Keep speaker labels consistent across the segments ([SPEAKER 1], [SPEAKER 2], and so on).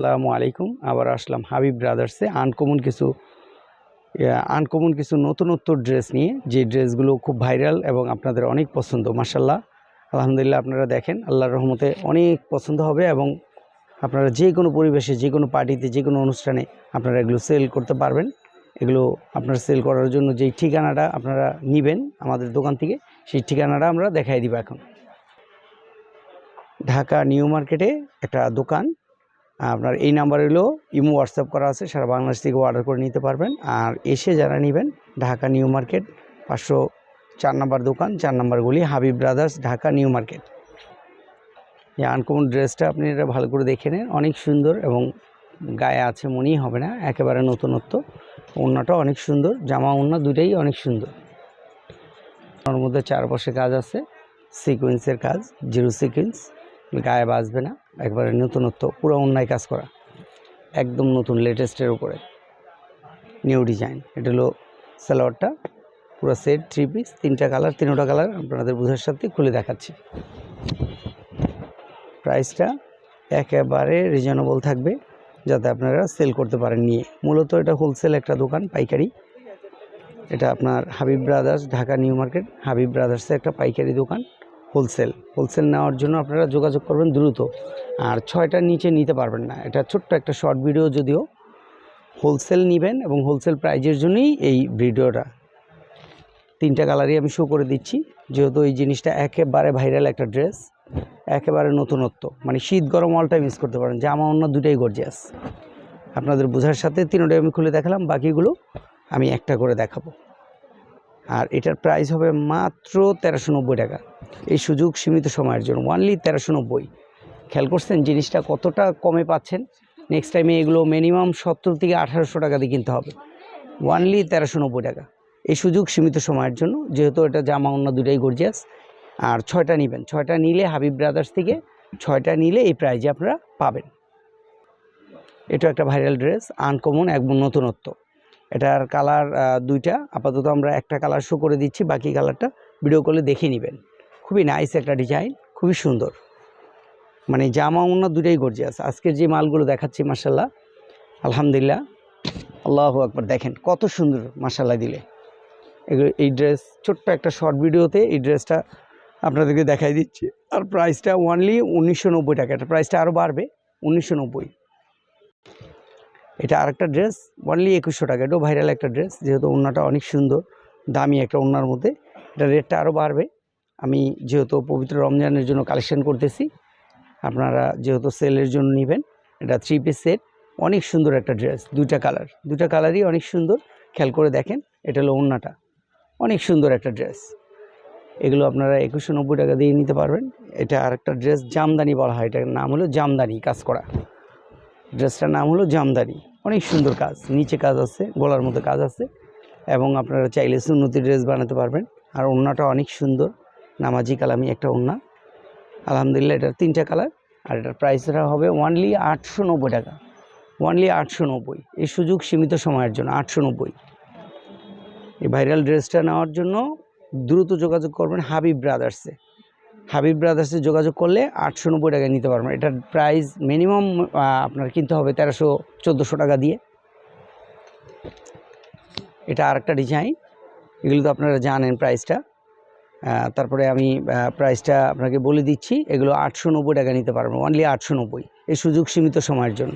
[SPEAKER 1] আসসালামু আলাইকুম। আবার আসলাম হাবিব ব্রাদার্সে। আনকমন কিছু আনকমন কিছু নতুনত্ব ড্রেস নিয়ে, যে ড্রেসগুলো খুব ভাইরাল এবং আপনাদের অনেক পছন্দ মাসাল্লাহ আলহামদুলিল্লাহ আপনারা দেখেন, আল্লাহর রহমতে অনেক পছন্দ হবে এবং আপনারা যে কোনো পরিবেশে, যে কোনো পার্টিতে, যে কোনো অনুষ্ঠানে আপনারা এগুলো সেল করতে পারবেন। এগুলো আপনারা সেল করার জন্য যেই ঠিকানাটা আপনারা নেবেন আমাদের দোকান থেকে, সেই ঠিকানাটা আমরা দেখাই দিব এখন। ঢাকা নিউ মার্কেটে একটা দোকান আপনার এই নাম্বারগুলো ইমো, হোয়াটসঅ্যাপ করা আছে, সারা বাংলাদেশ থেকে অর্ডার করে নিতে পারবেন। আর এসে যারা নেবেন, ঢাকা নিউ মার্কেট, পাঁচশো চার নাম্বার দোকান, চার নাম্বারগুলি Habib brothers, Dhaka new market. এই আনকমন ড্রেসটা আপনি এটা ভালো করে দেখে নেন। অনেক সুন্দর এবং গায়ে আছে মনেই হবে না, একেবারে নতুনত্ব। ওড়নাটা অনেক সুন্দর, জামা ওড়না দুটাই অনেক সুন্দর। ওর মধ্যে চারপাশে কাজ আছে সিকোয়েন্সের কাজ জিরো সিকোয়েন্স গায়ে বাজবে না। একবারে নতুনত্ব, পুরো অন্যায় কাজ করা। একদম নতুন লেটেস্টের উপরে। নিউ ডিজাইন এটা হলো সালোয়ারটা, পুরো সেট থ্রি পিস তিনটা কালার তিনটা কালার আপনাদের বোঝার সাথে খুলে দেখাচ্ছি। প্রাইসটা একেবারে রিজনেবল থাকবে, যাতে আপনারা সেল করতে পারেন নিয়ে। মূলত এটা হোলসেল একটা দোকান, পাইকারি। এটা আপনার Habib brothers Dhaka new market, Habib ব্রাদার্সের একটা পাইকারি দোকান। হোলসেল। হোলসেল নেওয়ার জন্য আপনারা যোগাযোগ করবেন দ্রুত। আর ছয়টার নিচে নিতে পারবেন না। এটা ছোট্ট একটা শর্ট ভিডিও যদিও। হোলসেল নেবেন এবং হোলসেল প্রাইজের জন্যই এই ভিডিওটা। তিনটা কালারই আমি শো করে দিচ্ছি। যেহেতু এই জিনিসটা একেবারে ভাইরাল একটা ড্রেস একেবারে নতুনত্ব। মানে শীত গরম অল টাইম ইউজ করতে পারেন। জামা অন্য দুটাই গর্জিয়াস আপনাদের বোঝার সাথে তিনটাই আমি খুলে দেখালাম। বাকিগুলো আমি একটা করে দেখাবো। আর এটার প্রাইস হবে মাত্র তেরোশো নব্বই টাকা। এই সুযোগ সীমিত সময়ের জন্য ওয়ানলি তেরোশো নব্বই। খেয়াল করছেন জিনিসটা কতটা কমে পাচ্ছেন? নেক্সট টাইমে এগুলো মিনিমাম সত্তর থেকে আঠারোশো টাকা দিয়ে কিনতে হবে। ওয়ানলি তেরোশো নব্বই টাকা। এই সুযোগ সীমিত সময়ের জন্য, যেহেতু এটা জামা অন্য দুটাই গর্জিয়াস আর ছয়টা নেবেন। ছয়টা নিলে হাবিব ব্রাদার্স থেকে ছয়টা নিলে এই প্রাইজে আপনারা পাবেন। এটা একটা ভাইরাল ড্রেস আনকমন এক নতুনত্ব। এটার কালার দুইটা। আপাতত আমরা একটা কালার শো করে দিচ্ছি, বাকি কালারটা ভিডিও কলে দেখে নেবেন। খুবই নাইস একটা ডিজাইন খুবই সুন্দর। মানে জামা অন্য দুটাই গর্জিয়াস আজকের যে মালগুলো দেখাচ্ছি মার্শাল্লাহ আলহামদুলিল্লাহ, আল্লাহ আকবর। দেখেন, কত সুন্দর মার্শাল্লাহ দিলে। এগুলো, এই ড্রেস ছোট্ট একটা শর্ট ভিডিওতে এই ড্রেসটা আপনাদেরকে দেখাই দিচ্ছি। আর প্রাইসটা ওনলি উনিশশো নব্বই টাকা। এটা প্রাইসটা আরও বাড়বে, উনিশশো নব্বই। এটা আরেকটা ড্রেস ওনলি একুশশো টাকা। এটাও ভাইরাল একটা ড্রেস যেহেতু ওড়নাটা অনেক সুন্দর, দামি একটা ওড়নার মধ্যে। এটা রেটটা আরও বাড়বে। আমি যেহেতু পবিত্র রমজানের জন্য কালেকশন করতেছি, আপনারা যেহেতু সেলের জন্য নেবেন, এটা থ্রি পিস সেট অনেক সুন্দর একটা ড্রেস দুইটা কালার দুইটা কালারই অনেক সুন্দর, খেয়াল করে দেখেন, এটা হলো ওড়নাটা। অনেক সুন্দর একটা ড্রেস এগুলো আপনারা একুশশো নব্বই টাকা দিয়ে নিতে পারবেন। এটা আরেকটা ড্রেস জামদানি বলা হয়। এটার নাম হলো জামদানি, কাজ করা। ড্রেসটার নাম হলো জামদানি। অনেক সুন্দর কাজ। নিচে কাজ আছে, গলার মধ্যে কাজ আছে এবং আপনারা চাইলে সুন্নতি ড্রেস বানাতে পারবেন। আর ওড়নাটা অনেক সুন্দর, নামাজি কালামি একটা ওড়না আলহামদুলিল্লাহ এটার তিনটা কালার, আর এটার প্রাইসটা হবে ওয়ানলি আটশো নব্বই টাকা। ওয়ানলি আটশো নব্বই। এই সুযোগ সীমিত সময়ের জন্য, আটশো নব্বই। এই ভাইরাল ড্রেসটা নেওয়ার জন্য দ্রুত যোগাযোগ করবেন হাবিব ব্রাদার্সে হাবিব ব্রাদার্সে যোগাযোগ করলে আটশো নব্বই টাকায় নিতে পারবেন। এটার প্রাইস মিনিমাম আপনার কিনতে হবে তেরোশো চোদ্দোশো টাকা দিয়ে। এটা আরেকটা ডিজাইন এগুলো তো আপনারা জানেন প্রাইসটা তারপরে আমি প্রাইসটা আপনাকে বলে দিচ্ছি। এগুলো আটশো নব্বই টাকা নিতে পারবেন। অনলি আটশো নব্বই। এই সুযোগ সীমিত সময়ের জন্য।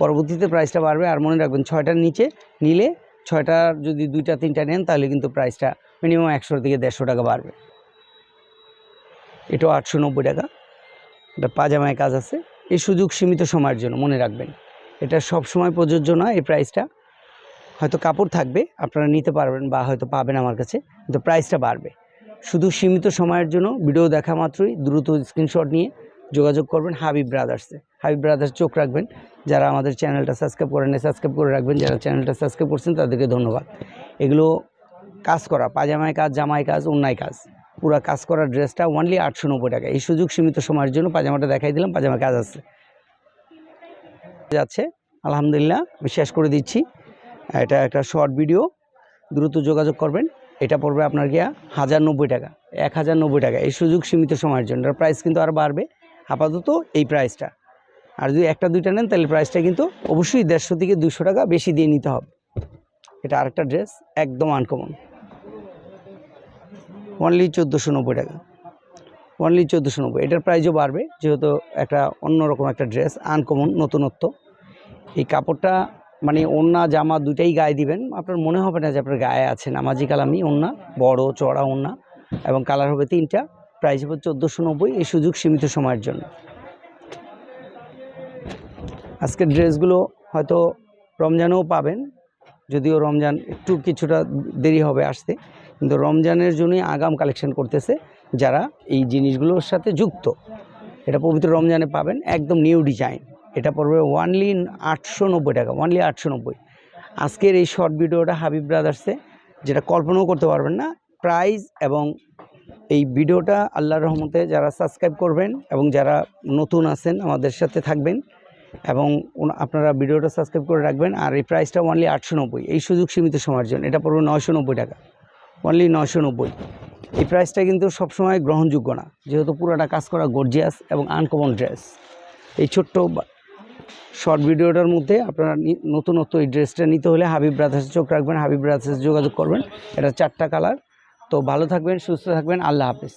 [SPEAKER 1] পরবর্তীতে প্রাইসটা বাড়বে। আর মনে রাখবেন ছয়টার নিচে নিলে ছয়টার যদি দুইটা, তিনটা নেন, তাহলে কিন্তু প্রাইসটা মিনিমাম একশো থেকে দেড়শো টাকা বাড়বে। এটাও আটশো নব্বই টাকা। এটা পাজামায় কাজ আছে। এই সুযোগ সীমিত সময়ের জন্য, মনে রাখবেন। এটা সব সময় প্রযোজ্য না এই প্রাইসটা হয়তো কাপড় থাকবে, আপনারা নিতে পারবেন বা হয়তো পাবেন আমার কাছে, কিন্তু প্রাইসটা বাড়বে। শুধু সীমিত সময়ের জন্য ভিডিও দেখা মাত্রই, দ্রুত স্ক্রিনশট নিয়ে যোগাযোগ করবেন হাবিব ব্রাদার্সে হাবিব ব্রাদার্স চোখ রাখবেন। যারা আমাদের চ্যানেলটা সাবস্ক্রাইব করেন সাবস্ক্রাইব করে রাখবেন। যারা চ্যানেলটা সাবস্ক্রাইব করছেন, তাদেরকে ধন্যবাদ। এগুলো কাজ করা, পাজামায় কাজ, জামায় কাজ, অন্যায় কাজ। পুরো কাজ করা ড্রেসটা ওনলি আটশো নব্বই টাকা। এই সুযোগ সীমিত সময়ের জন্য পাজামাটা দেখাই দিলাম, পাজামা কাজ আছে। যাচ্ছে, আলহামদুলিল্লাহ, আমি শেষ করে দিচ্ছি। এটা একটা শর্ট ভিডিও দ্রুত যোগাযোগ করবেন। এটা পড়বে আপনার গিয়া হাজার নব্বই টাকা, এক হাজার নব্বই টাকা। এই সুযোগ সীমিত সময়ের জন্য এটার প্রাইস কিন্তু আরও বাড়বে। আপাতত এই প্রাইসটা আর যদি একটা, দুইটা নেন, তাহলে প্রাইসটা কিন্তু অবশ্যই দেড়শো থেকে দুশো টাকা বেশি দিয়ে নিতে হবে। এটা আরেকটা ড্রেস একদম আনকমন অনলি চোদ্দোশো নব্বই টাকা। অনলি চোদ্দোশো নব্বই। এটার প্রাইসও বাড়বে, যেহেতু একটা অন্যরকম একটা ড্রেস আনকমন নতুনত্ব। এই কাপড়টা মানে ওন্না জামা দুটাই গায়ে দিবেন। আপনার মনে হবে না যে আপনার গায়ে আছে নামাজি কালামি ওন্না বড় চড়া ওন্না এবং কালার হবে তিনটা। প্রাইস হবে চোদ্দোশো নব্বই, এই সুযোগ সীমিত সময়ের জন্য। আজকের ড্রেসগুলো হয়তো রমজানেও পাবেন যদিও রমজান একটু কিছুটা দেরি হবে আসতে, কিন্তু রমজানের জন্যই আগাম কালেকশন করতেছে যারা এই জিনিসগুলোর সাথে যুক্ত। এটা পবিত্র রমজানে পাবেন, একদম নিউ ডিজাইন এটা পড়বে ওয়ানলি আটশো নব্বই টাকা ওয়ানলি আটশো নব্বই। আজকের এই শর্ট ভিডিওটা হাবিব ব্রাদার্সে যেটা কল্পনাও করতে পারবেন না প্রাইস এবং এই ভিডিওটা আল্লাহর রহমতে যারা সাবস্ক্রাইব করবেন এবং যারা নতুন আছেন আমাদের সাথে থাকবেন এবং আপনারা ভিডিওটা সাবস্ক্রাইব করে রাখবেন। আর এই প্রাইসটা ওনলি আটশো নব্বই। এই সুযোগ সীমিত সময়ের জন্য। এটা পড়বে নয়শো নব্বই টাকা। অনলি নয়শো নব্বই। এই প্রাইসটা কিন্তু সবসময় গ্রহণযোগ্য না। যেহেতু পুরোটা কাজ করা গর্জিয়াস এবং আনকমন ড্রেস এই ছোট্ট শর্ট ভিডিওটার মধ্যে আপনারা নতুনত্ব এই ড্রেসটা নিতে হলে হাবিব ব্রাদার্সে চোখ রাখবেন। হাবিব ব্রাদার্সে যোগাযোগ করবেন। এটা চারটা কালার তো ভালো থাকবেন, সুস্থ থাকবেন। আল্লাহ হাফিজ।